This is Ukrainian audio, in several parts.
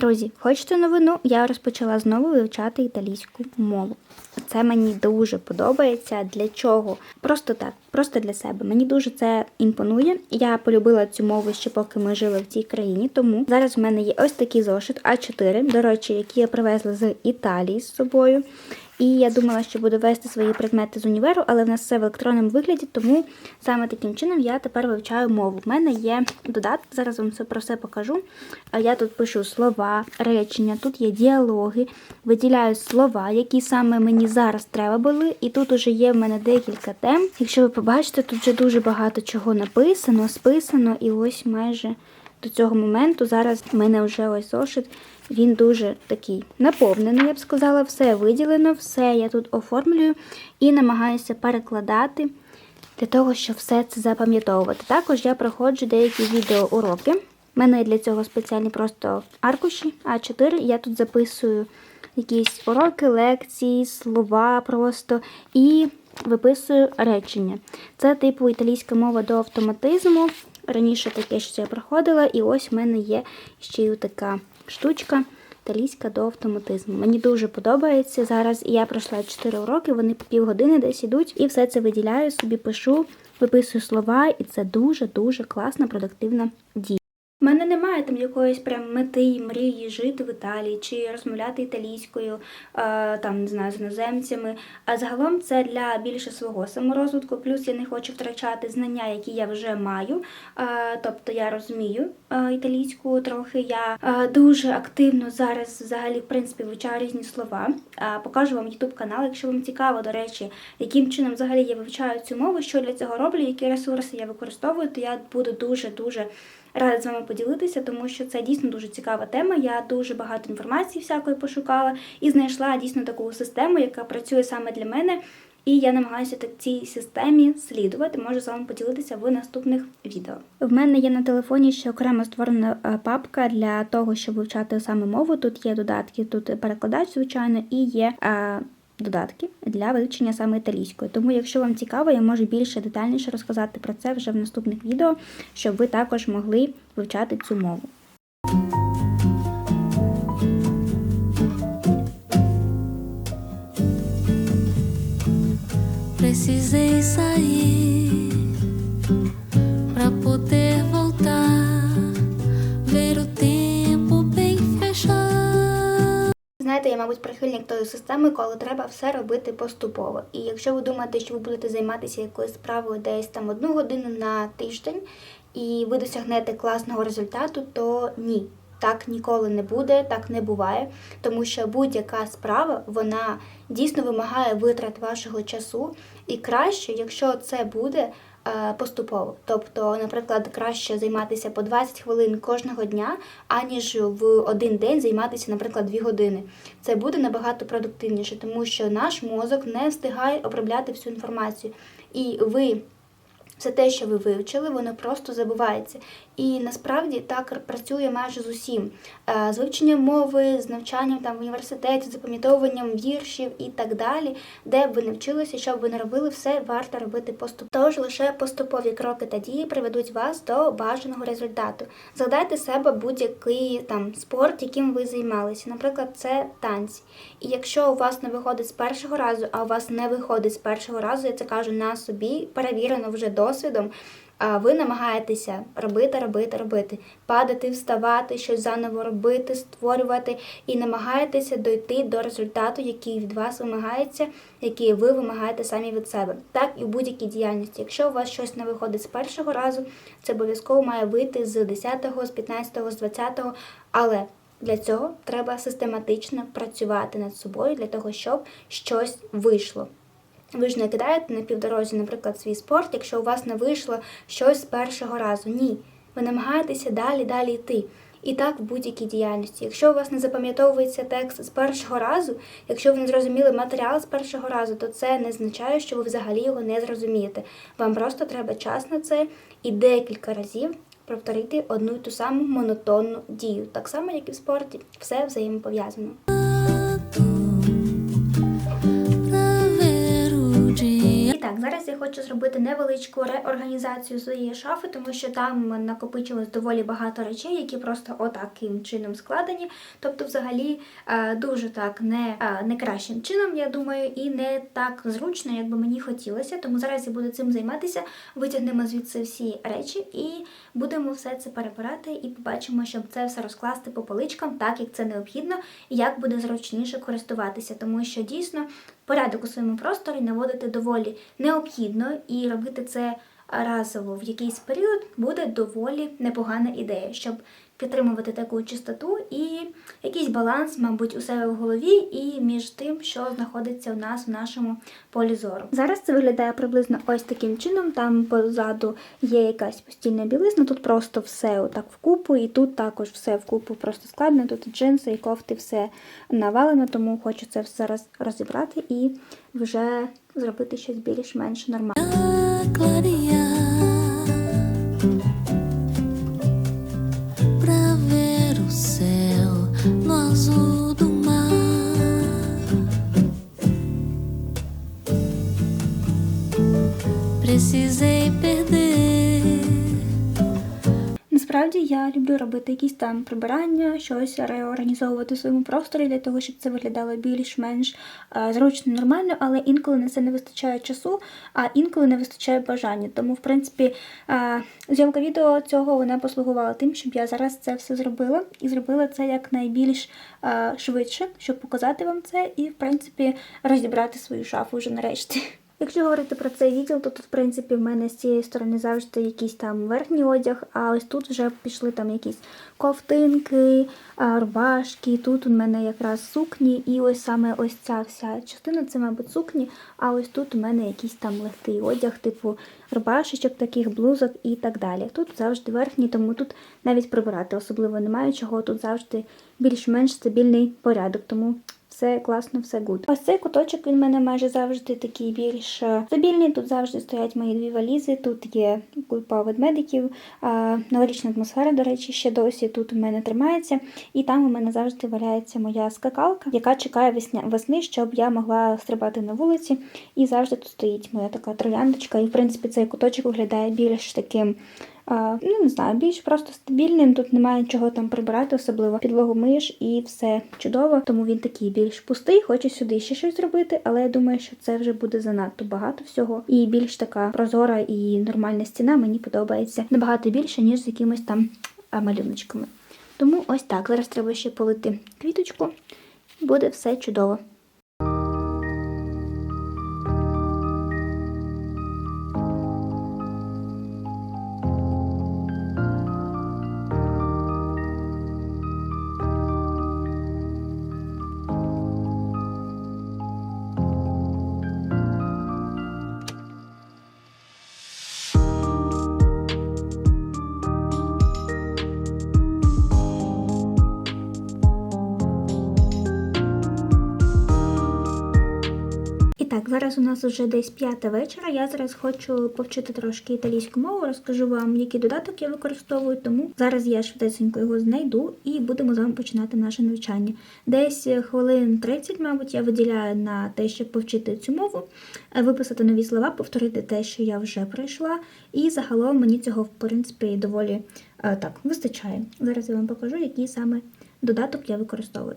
Друзі, хочете новину? Я розпочала знову вивчати італійську мову. Це мені дуже подобається. Для чого? Просто так, просто для себе. Мені дуже це імпонує. Я полюбила цю мову ще поки ми жили в цій країні. Тому зараз в мене є ось такий зошит А4, до речі, який я привезла з Італії з собою. І я думала, що буду вести свої предмети з універу, але в нас все в електронному вигляді, тому саме таким чином я тепер вивчаю мову. В мене є додаток, зараз вам все про все покажу. Я тут пишу слова, речення, тут є діалоги, виділяю слова, які саме мені зараз треба були. І тут уже є в мене декілька тем. Якщо ви побачите, тут вже дуже багато чого написано, списано, і ось майже до цього моменту зараз в мене вже ось зошит. Він дуже такий наповнений, я б сказала, все виділено, все я тут оформлюю і намагаюся перекладати для того, щоб все це запам'ятовувати. Також я проходжу деякі відеоуроки. У мене для цього спеціальні просто аркуші А4. Я тут записую якісь уроки, лекції, слова просто і виписую речення. Це типу італійська мова до автоматизму. Раніше таке що я проходила, і ось в мене є ще й така штучка італійська до автоматизму. Мені дуже подобається зараз. Я пройшла 4 уроки, вони по півгодини десь ідуть, і все це виділяю, собі пишу, виписую слова, і це дуже-дуже класна, продуктивна дія. У мене немає там якоїсь прям мети і мрії жити в Італії чи розмовляти італійською, е, там не знаю, з іноземцями. А загалом це для більше свого саморозвитку. Плюс я не хочу втрачати знання, які я вже маю. Е, тобто я розумію е, італійську трохи. Я дуже активно зараз взагалі в принципі вивчаю різні слова. Покажу вам YouTube канал, якщо вам цікаво, до речі, яким чином взагалі я вивчаю цю мову, що для цього роблю, які ресурси я використовую, то я буду дуже дуже. Рада з вами поділитися, тому що це дійсно дуже цікава тема. Я дуже багато інформації всякої пошукала і знайшла дійсно таку систему, яка працює саме для мене. І я намагаюся так цій системі слідувати. Можу з вами поділитися в наступних відео. В мене є на телефоні ще окремо створена е, папка для того, щоб вивчати саме мову. Тут є додатки, тут перекладач, звичайно, і є. Додатки для вивчення саме італійської. Тому, якщо вам цікаво, я можу більше детальніше розказати про це вже в наступних відео, щоб ви також могли вивчати цю мову. Precisei sair мабуть, прихильник тої системи, коли треба все робити поступово. І якщо ви думаєте, що ви будете займатися якоюсь справою десь там одну годину на тиждень, і ви досягнете класного результату, то ні. Так ніколи не буде, так не буває, тому що будь-яка справа вона дійсно вимагає витрат вашого часу, і краще, якщо це буде поступово. Тобто, наприклад, краще займатися по 20 хвилин кожного дня, аніж в один день займатися, наприклад, 2 години. Це буде набагато продуктивніше, тому що наш мозок не встигає обробляти всю інформацію. І ви все те, що ви вивчили, воно просто забувається. І насправді так працює майже з усім. Е, З вивченням мови, з навчанням там в університеті, з запам'ятовуванням віршів і так далі, де б ви не вчилися, що б ви не робили, все варто робити поступово. Тож лише поступові кроки та дії приведуть вас до бажаного результату. Згадайте себе будь-який там спорт, яким ви займалися. Наприклад, це танці. І якщо у вас не виходить з першого разу, а у вас не виходить з першого разу, я це кажу на собі, перевірено вже досвідом. Ви намагаєтеся робити, робити, робити, падати, вставати, щось заново робити, створювати і намагаєтеся дойти до результату, який від вас вимагається, який ви вимагаєте самі від себе. Так і в будь-якій діяльності. Якщо у вас щось не виходить з першого разу, це обов'язково має вийти з 10-го, з 15-го, з 20-го, але для цього треба систематично працювати над собою для того, щоб щось вийшло. Ви ж не кидаєте на півдорозі, наприклад, свій спорт, якщо у вас не вийшло щось з першого разу. Ні. Ви намагаєтеся далі, далі йти. І так в будь-якій діяльності. Якщо у вас не запам'ятовується текст з першого разу, якщо ви не зрозуміли матеріал з першого разу, то це не означає, що ви взагалі його не зрозумієте. Вам просто треба час на це і декілька разів повторити одну і ту саму монотонну дію. Так само, як і в спорті. Все взаємопов'язано. Так, зараз я хочу зробити невеличку реорганізацію своєї шафи, тому що там накопичилось доволі багато речей, які просто отаким чином складені. Тобто, взагалі, е, дуже так не, е, не кращим чином, я думаю, і не так зручно, як би мені хотілося. Тому зараз я буду цим займатися. Витягнемо звідси всі речі і будемо все це перебирати і побачимо, щоб це все розкласти по поличкам, так як це необхідно, і як буде зручніше користуватися, тому що дійсно порядок у своєму просторі наводити доволі необхідно і робити це разово. В якийсь період буде доволі непогана ідея, щоб підтримувати таку чистоту і якийсь баланс, мабуть, у себе в голові і між тим, що знаходиться у нас в нашому полі зору. Зараз це виглядає приблизно ось таким чином. Там позаду є якась постільна білизна, тут просто все отак вкупу, і тут також все вкупу просто складно. Тут джинси, і кофти, все навалено, тому хочу це все зараз розібрати і вже зробити щось більш-менш нормальне. Precisei perder. Насправді я люблю робити якісь там прибирання, щось реорганізовувати в своєму просторі для того, щоб це виглядало більш-менш е, зручно, нормально, але інколи на це не вистачає часу, а інколи не вистачає бажання. Тому, в принципі, е, зйомка відео цього вона послугувала тим, щоб я зараз це все зробила і зробила це як найбільш е, швидше, щоб показати вам це і, в принципі, розібрати свою шафу вже нарешті. Якщо говорити про цей відділ, то тут, в принципі, в мене з цієї сторони завжди якийсь там верхній одяг, а ось тут вже пішли там якісь ковтинки, рубашки. Тут у мене якраз сукні, і ось саме ось ця вся частина це, мабуть, сукні. А ось тут у мене якийсь там легкий одяг, типу рубашечок, таких блузок і так далі. Тут завжди верхній, тому тут навіть прибирати особливо немає чого. Тут завжди більш-менш стабільний порядок. Тому все класно, все гуд. Ось цей куточок він в мене майже завжди такий більш е, стабільний. Тут завжди стоять мої дві валізи. Тут є купа ведмедиків. Новорічна атмосфера, до речі, ще досі тут у мене тримається. І там у мене завжди валяється моя скакалка, яка чекає весни, щоб я могла стрибати на вулиці. І завжди тут стоїть моя така трояндочка. І в принципі цей куточок виглядає більш таким. Ну, не знаю, більш просто стабільним. Тут немає чого там прибирати, особливо підлогу миєш і все чудово. Тому він такий більш пустий. Хочу сюди ще щось зробити, але я думаю, що це вже буде занадто багато всього. І більш така прозора і нормальна стіна мені подобається набагато більше, ніж з якимись там малюночками. Тому ось так. Зараз треба ще полити квіточку. Буде все чудово. Зараз у нас вже десь п'ята вечора. Я зараз хочу повчити трошки італійську мову, розкажу вам, який додаток я використовую. Тому зараз я швидесенько його знайду і будемо з вами починати наше навчання. Десь хвилин 30, мабуть, я виділяю на те, щоб повчити цю мову, е, виписати нові слова, повторити те, що я вже пройшла. І загалом мені цього, в принципі, доволі е, так вистачає. Зараз я вам покажу, який саме додаток я використовую.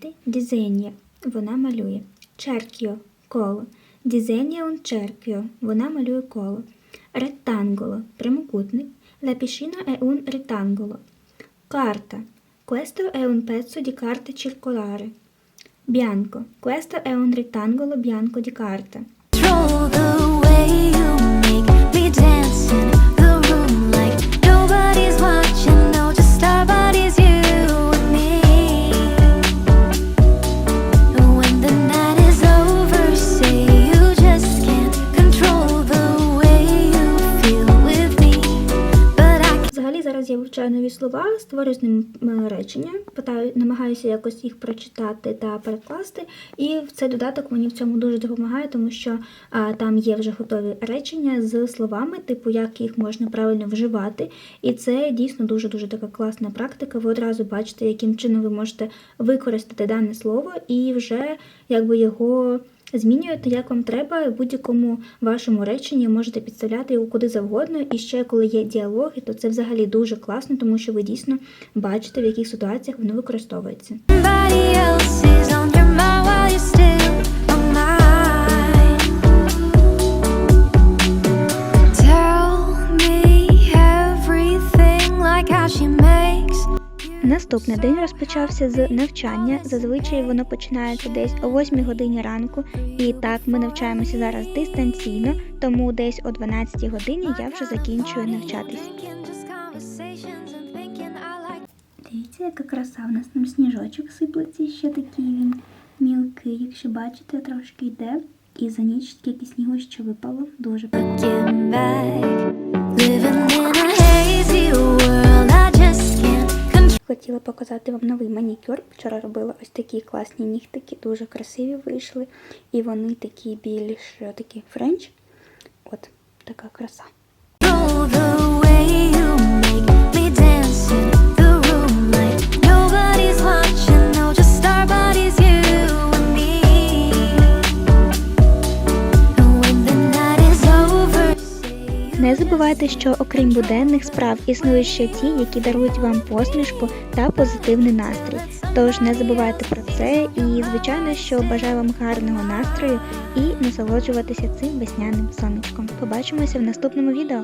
малювати, дізенє, вона малює. Черкіо коло. Дізенє un cerchio, вона малює коло. Реттанголо прямокутник. La piscina è un rettangolo. Карта Questo è un pezzo di carta circolare. Bianco. Questo è un rettangolo bianco di carta. Control the way нові слова, створюю з ними речення, питаю, намагаюся якось їх прочитати та перекласти. І цей додаток мені в цьому дуже допомагає, тому що а, там є вже готові речення з словами, типу як їх можна правильно вживати. І це дійсно дуже дуже така класна практика. Ви одразу бачите, яким чином ви можете використати дане слово і вже якби його. Змінюєте, як вам треба, будь-якому вашому реченні можете підставляти його куди завгодно. І ще коли є діалоги, то це взагалі дуже класно, тому що ви дійсно бачите, в яких ситуаціях воно використовується. Наступний день розпочався з навчання. Зазвичай воно починається десь о 8 годині ранку. І так, ми навчаємося зараз дистанційно, тому десь о 12 годині я вже закінчую like. Дивіться, яка краса. У нас там сніжочок сиплеться, ще такий він мілкий. Якщо бачите, трошки йде. І за ніч скільки снігу ще випало, дуже Хотіла показати вам новий манікюр. Вчора робила ось такі класні нігтики, дуже красиві вийшли. І вони такі більш е, такі френч. От така краса. Забувайте, що окрім буденних справ існують ще ті, які дарують вам посмішку та позитивний настрій. Тож не забувайте про це і, звичайно, що бажаю вам гарного настрою і насолоджуватися цим весняним сонечком. Побачимося в наступному відео.